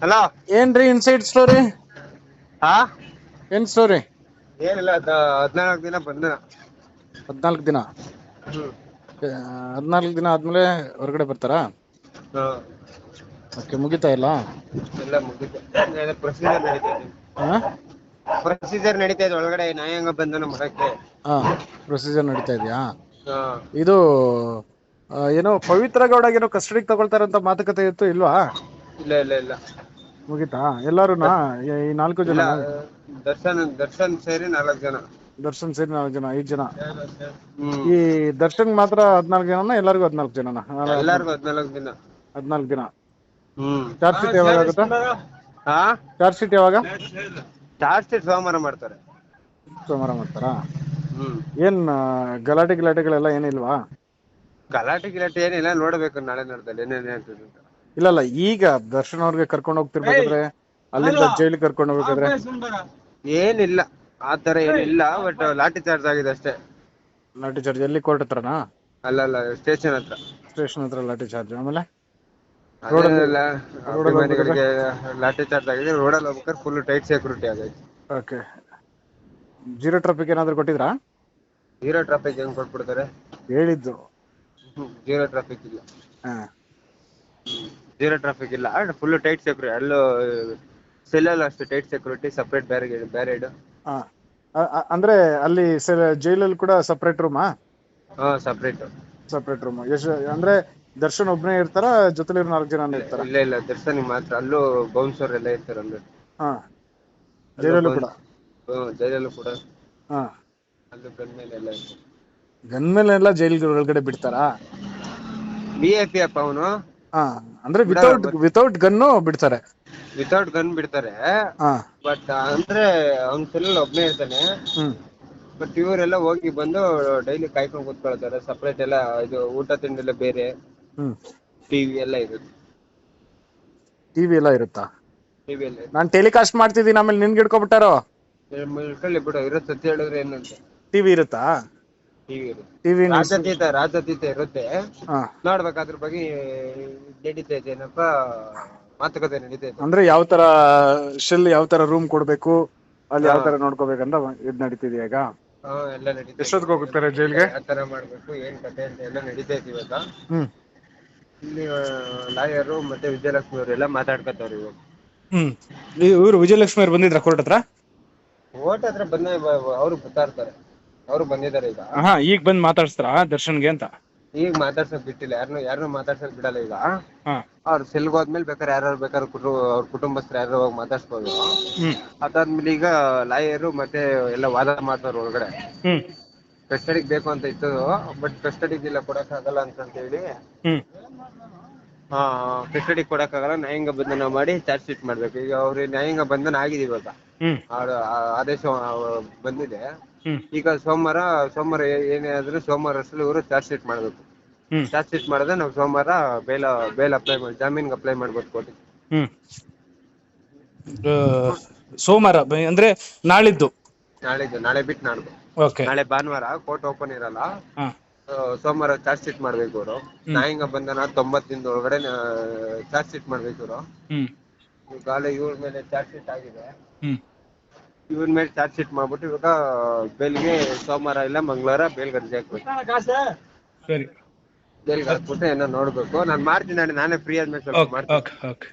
Hello ಏನ್ರಿ inside story ಹಾ? ಏನ್ ಸ್ಟೋರಿ ಏನಿಲ್ಲ ಹದಿನಾಲ್ಕು ದಿನ ಬಂದ. ಹದಿನಾಲ್ಕು ದಿನ? ಹದಿನಾಲ್ಕು ದಿನ ಆದ್ಮೇಲೆ ಹೊರಗಡೆ ಬರ್ತಾರಾ? ಓಕೆ ಮುಗಿತಾ ಇಲ್ಲ? ಎಲ್ಲ ಮುಗಿತಾ. ಪ್ರೊಸೀಜರ್ ನಡೀತಾ ಇದೆ. ಪ್ರೊಸೀಜರ್ ನಡೀತಾ ಇದೆ ಒಳಗಡೆ ನ್ಯಾಯಾಂಗ ಬಂಧನ ಮಾಡಕ್ಕೆ. ಹಾ ಪ್ರೊಸೀಜರ್ ನಡೀತಾ ಇದೆಯಾ? ಇದು ಏನೋ ಪವಿತ್ರ ಗೌಡ ಏನೋ ಕಸ್ಟಡಿಗೆ ತಗೊಳ್ತಾರಂತ ಮಾತುಕತೆ ಇತ್ತು ಇಲ್ವಾ? ಇಲ್ಲ ಇಲ್ಲ ಇಲ್ಲ. ಮುಗಿತಾ? ಎಲ್ಲಾರುನಾ? ಈ- ಈ ನಾಲ್ಕು ಜನ ದರ್ಶನ್ ದರ್ಶನ್ ಸೇರಿ ನಾಲ್ಕು ಜನ. ದರ್ಶನ್ ಸೇರಿ ನಾಲ್ಕು ಜನ ಐದು ಜನ. ಈ ದರ್ಶನ್ ಮಾತ್ರ ಹದ್ನಾಲ್ಕು ಜನನ ಎಲ್ಲರಿಗೂ ಹದ್ನಾಲ್ಕು ಜನನ? ಎಲ್ಲರಿಗೂ ಹದಿನಾಲ್ಕು ದಿನ. ಹದ್ನಾಲ್ಕು ದಿನ. ಹ್ಮ್. ಚಾರ್ಜ್ ಶೀಟ್ ಯಾವಾಗ ಆಗುತ್ತೆ? ಹಾ ಚಾರ್ಜ್ ಶೀಟ್ ಯಾವಾಗ? ಚಾರ್ಜ್ ಶೀಟ್ ಸೋಮವಾರ ಮಾಡ್ತಾರೆ. ಸೋಮವಾರ ಮಾಡ್ತಾರಾ? ಹ್ಮ್. ಏನ್ ಗಲಾಟೆ ಗಿಲಾಟೆಗಳೆಲ್ಲ ಏನಿಲ್ವಾ? ಗಲಾಟೆ ಗಿಲಾಟೆ ಏನಿಲ್ಲ ನೋಡ್ಬೇಕು ನಾಳೆ ನೋಡ್ದಲ್ಲಿ ಏನೇನು ಇಲ್ಲ ಇಲ್ಲ ಈಗ ದರ್ಶನ್ ಅವ್ರಿಗೆ ಕರ್ಕೊಂಡು ಹೋಗ್ತಿರ್ಬೇಕಾದ್ರೆ ಅಲ್ಲಿಂದ ಜೈಲಿಗೆ ಕರ್ಕೊಂಡು ಹೋಗ್ಬೇಕಾದ್ರೆ? ಏನಿಲ್ಲ ಆ ತರ ಏನಿಲ್ಲ ಬಟ್ ಲಾಠಿ ಚಾರ್ಜ್ ಆಗಿದೆ ಅಷ್ಟೇ. ಲಾಠಿ ಚಾರ್ಜ್ ಎಲ್ಲಿ ಕೋರ್ಟ್ ಹತ್ರನಾ? ಅಲ್ಲ ಅಲ್ಲ ಸ್ಟೇಷನ್ ಹತ್ರ. ಸ್ಟೇಷನ್ ಹತ್ರ ಲಾಠಿ ಚಾರ್ಜ್ ಆಮೇಲೆ? ಅಭಿಮಾನಿಗಳಿಗೆ ಲಾಠಿ ಚಾರ್ಜ್ ಆಗಿದೆ ರೋಡಲ್ಲಿ ಹೋಗ್ಬೇಕಾದ್ರೆ ಫುಲ್ ಟೈಟ್ ಸೆಕ್ಯೂರಿಟಿ ಆಗೈತೆ ಓಕೆ. ಜೀರೋ ಟ್ರಾಫಿಕ್ ಏನಾದ್ರು ಕೊಟ್ಟಿದ್ರಾ? ಜೀರೋ ಟ್ರಾಫಿಕ್ ಹೆಂಗ್ ಕೊಟ್ಬಿಡ್ತಾರೆ? ಹೇಳಿದ್ದು. ಜೀರೋ ಟ್ರಾಫಿಕ್ ಇಲ್ಲ. ಹಾ. ಜೀರೋ ಟ್ರಾಫಿಕ್ ಇಲ್ಲ. ಫುಲ್ ಟೈಟ್ ಸೆಕ್ಯೂರಿಟಿ ಅಲ್ಲೂ ಸೆಲ್ಲಲ್ಲಿ ಅಷ್ಟು ಟೈಟ್ ಸೆಕ್ಯೂರಿಟಿ ಸಪ್ರೇಟ್ ಬ್ಯಾರಿಗೇಡ್ ಬ್ಯಾರೇಡ್ ಹಾ ಅಂದ್ರೆ ಅಲ್ಲಿ ಸ- ಜೈಲಲ್ಲಿ ಕೂಡ ಸಪ್ರೇಟ್ ರೂಮಾ ಹಾ ಸಪ್ರೇಟ್ ಸಪ್ರೇಟ್ ರೂಮ್ ಎಷ್ಟು ಅಂದ್ರೆ ದರ್ಶನ್ ಒಬ್ನೇ ಇರ್ತಾರ ಜೊತೆಲಿ ನಾಲ್ಕು ಜನ ಇರ್ತಾರ? ಇಲ್ಲ ಇಲ್ಲ ದರ್ಶನಿಗೆ ಮಾತ್ರ. ಅಲ್ಲೂ ಬೌನ್ಸರ್ ಎಲ್ಲ ಇರ್ತಾರೆ ಅಂದ್ರೆ. ಹಾ. ಜೈಲಲ್ಲೂ ಕೂಡ? ಹ್ಮ್ ಜೈಲಲ್ಲೂ ಕೂಡ. ಹಾ. ಅಲ್ಲಿ ಗನ್ ಮೇಲೆ ಎಲ್ಲ ಇರ್ತಾರೆ. ಗನ್ ಮೇಲೆ ಎಲ್ಲ ಜೈಲ್ ಒಳಗಡೆ ಬಿಡ್ತಾರಾ? ಬಿ ಎ ಪಿ ಅಪ್ಪ ಅವನು? ಹಾ ಅಂದ್ರೆ ವಿತೌಟ್ ವಿತೌಟ್ ಗನ್ನು ಬಿಡ್ತಾರೆ. ವಿತೌಟ್ ಗನ್ ಬಿಡ್ತಾರೆ. ಹಾ. ಬಟ್ ಅಂದ್ರೆ ಅವ್ನ ಸೆಲ್ ಒಬ್ನೇ ಇರ್ತಾನೆ. ಹ್ಮ್. ಬಟ್ ಇವರೆಲ್ಲ ಹೋಗಿ ಬಂದು ಡೈಲಿ ಕಾಯ್ಕೊಂಡು ಕೂತ್ಕೊಳ್ತಾರೆ. ಸಪ್ರೇಟ್ ಎಲ್ಲ ಇದು ಊಟ ತಿಂಡಿ ಎಲ್ಲ ಬೇರೆ. ಹ್ಮ್. ಟಿವಿ ಎಲ್ಲ ಇರುತ್ತೆ. ಟಿವಿ ಎಲ್ಲ ಇರುತ್ತಾ? ಟಿವಿ ಎಲ್ಲ ನಾನ್ ಟೆಲಿಕಾಸ್ಟ್ ಮಾಡ್ತಿದ್ದೀನಿ ಆಮೇಲೆ ನಿನ್ಗೆ ಹಿಡ್ಕೊಬಿಟ್ಟಾರೋ? ಇರುತ್ತೆ ಅಂತ ಹೇಳಿದ್ರೆ ಏನಂತ ಟಿವಿ ಇರುತ್ತಾ? ಟಿವಿ ರಾಜತೀತ ರಾಜತೀತ ಇರುತ್ತೆ. ಹಾ. ನೋಡ್ಬೇಕು ಅದ್ರ ಬಗ್ಗೆ ನಡೀತಾ ಇದೆ ಏನಪ್ಪ? ಮಾತುಕತೆ ನಡೀತಾ ಇದೆ. ಅಂದ್ರೆ ಯಾವ ತರ ಶೆಲ್ ಯಾವ ತರ ರೂಮ್ ಕೊಡ್ಬೇಕು? ಅಲ್ಲಿ ಯಾವ ತರ ನೋಡ್ಕೋಬೇಕಂತ ಇದ್ ನಡೀತಿದೆ ಈಗ. ಹಾ ಎಲ್ಲ ನಡೀತಾ ಇದೆ. ಎಷ್ಟೊತ್ತಿಗೆ ಹೋಗುತ್ತಾರೆ ಜೈಲ್ಗೆ ಯಾವ ತರ ಮಾಡ್ಬೇಕು ಏನ್ ಕತೆ ಅಂತ ಎಲ್ಲ ನಡೀತಾ ಇದೆ ಇವಾಗ. ಹ್ಮ್. ಇಲ್ಲಿ ಲಾಯರು ಮತ್ತೆ ವಿಜಯಲಕ್ಷ್ಮಿ ಅವರೆಲ್ಲ ಮಾತಾಡ್ಕೊತಾವ್ರೆ ಇವಾಗ. ಹ್ಮ್. ಇವ್ರು ವಿಜಯಲಕ್ಷ್ಮಿ ಅವ್ರು ಬಂದಿದ್ರ ಕೋರ್ಟ್ ಹತ್ರ? ಓಟ್ ಹತ್ರ ಬಂದ ಅವ್ರು ಬರ್ತಾ ಇರ್ತಾರೆ. ಅವ್ರು ಬಂದಿದ್ದಾರೆ ಈಗ. ಹಾ ಈಗ ಬಂದ್ ಮಾತಾಡ್ಸ್ತಾರ ದರ್ಶನ್ಗೆ ಅಂತ? ಈಗ ಮಾತಾಡ್ಸಕ್ ಬಿಟ್ಟಿಲ್ಲ ಯಾರನ್ನು ಯಾರನ್ನು ಮಾತಾಡ್ಸಕ್ ಬಿಡಲ್ಲ ಈಗ. ಅವ್ರ ಅವ್ರು ಸೆಲ್ಗ್ ಹೋದ್ಮೇಲೆ ಬೇಕಾದ್ರೆ ಯಾರು ಬೇಕಾದ್ರೆ ಕುಟು ಅವ್ರ ಕುಟುಂಬಸ್ಥರು ಯಾರು ಹೋಗಿ ಮಾತಾಡ್ಸ್ಬೋದು. ಹ್ಮ್. ಅದಾದ್ಮೇಲೆ ಈಗ ಲಾಯರು ಮತ್ತೆ ಎಲ್ಲ ವಾದ ಮಾಡ್ತಾರ ಒಳಗಡೆ. ಹ್ಮ್. ಕಸ್ಟಡಿಗೆ ಬೇಕು ಅಂತ ಇತ್ತು ಬಟ್ ಕಸ್ಟಡಿಗೆ ಇಲ್ಲ ಕೊಡಕ್ ಆಗಲ್ಲ ಅಂತ ಹೇಳಿ. ಹ್ಮ್. ಹಾ ಕಸ್ಟಡಿ ಕೊಡಕ್ ಆಗಲ್ಲ ನ್ಯಾಯಾಂಗ ಬಂಧನ ಮಾಡಿ ಚಾರ್ಜ್ ಶೀಟ್ ಮಾಡ್ಬೇಕು. ಈಗ ಅವ್ರಿಗೆ ನ್ಯಾಯಾಂಗ ಬಂಧನ ಆಗಿದೆ ಇವಾಗ. ಹ್ಮ್. ಅವ್ರ ಆ- ಆದೇಶ ಬಂದಿದೆ. ಈಗ ಸೋಮವಾರ ಸೋಮವಾರ ಏನೇ ಆದ್ರೂ ಸೋಮವಾರ ಅಷ್ಟರಲ್ಲಿ ಇವರು ಚಾರ್ಜ್ ಶೀಟ್ ಮಾಡ್ಬೇಕು. ಹ್ಮ್. ಚಾರ್ಜ್ ಶೀಟ್ ಮಾಡಿದ್ರೆ ನಾವು ಸೋಮವಾರ ಬೇಲ್ ಬೇಲ್ ಅಪ್ಲೈ ಮಾಡಿ ಜಾಮೀನ್ಗೆ ಅಪ್ಲೈ ಮಾಡ್ಬೋದು ಕೋರ್ಟಿಗೆ. ಹ್ಮ್. ಆ, ಸೋಮವಾರ ಬ- ಅಂದ್ರೆ ನಾಳಿದ್ದು? ನಾಳಿದ್ದು ನಾಳೆ ಬಿಟ್ಟು ನಾಡ್ದು. ಓಕೆ ನಾಳೆ ಭಾನುವಾರ ಕೋರ್ಟ್ ಓಪನ್ ಇರಲ್ಲ. ಹಾ. ಆ, ಸೋಮವಾರ ಚಾರ್ಜ್ ಶೀಟ್ ಮಾಡ್ಬೇಕು ಅವರು ನ್ಯಾಯಾಂಗ ಬಂಧನ ತೊಂಬತ್ತು ದಿನದ ಒಳಗಡೆ ಚಾರ್ಜ್ ಶೀಟ್ ಮಾಡ್ಬೇಕು ಇವರು. ಹ್ಮ್. ಈಗಾಗಲೇ ಇವ್ರ ಮೇಲೆ ಚಾರ್ಜ್ ಶೀಟ್ ಆಗಿದೆ. ಹ್ಮ್. ಇವ್ರ ಮೇಲೆ ಚಾರ್ಜ್ ಶೀಟ್ ಮಾಡ್ಬಿಟ್ಟು ಇವಾಗ ಬೇಲ್ಗೆ ಸೋಮವಾರ ಇಲ್ಲ ಮಂಗಳವಾರ ಬೇಲ್ ಅರ್ಜಿ ಹಾಕ್ಬೇಕು ಸರಿ. ಬೇಲ್ಗೆ ಹಾಕ್ಬಿಟ್ಟು ಏನೋ ನೋಡ್ಬೇಕು. ನಾನು ಮಾಡ್ತೀನಿ ನಾನೇ ಫ್ರೀ ಆದ್ಮೇಲೆ ಸ್ವಲ್ಪ ಓಕೆ ಮಾಡ್ತೀನಿ. Okay okay.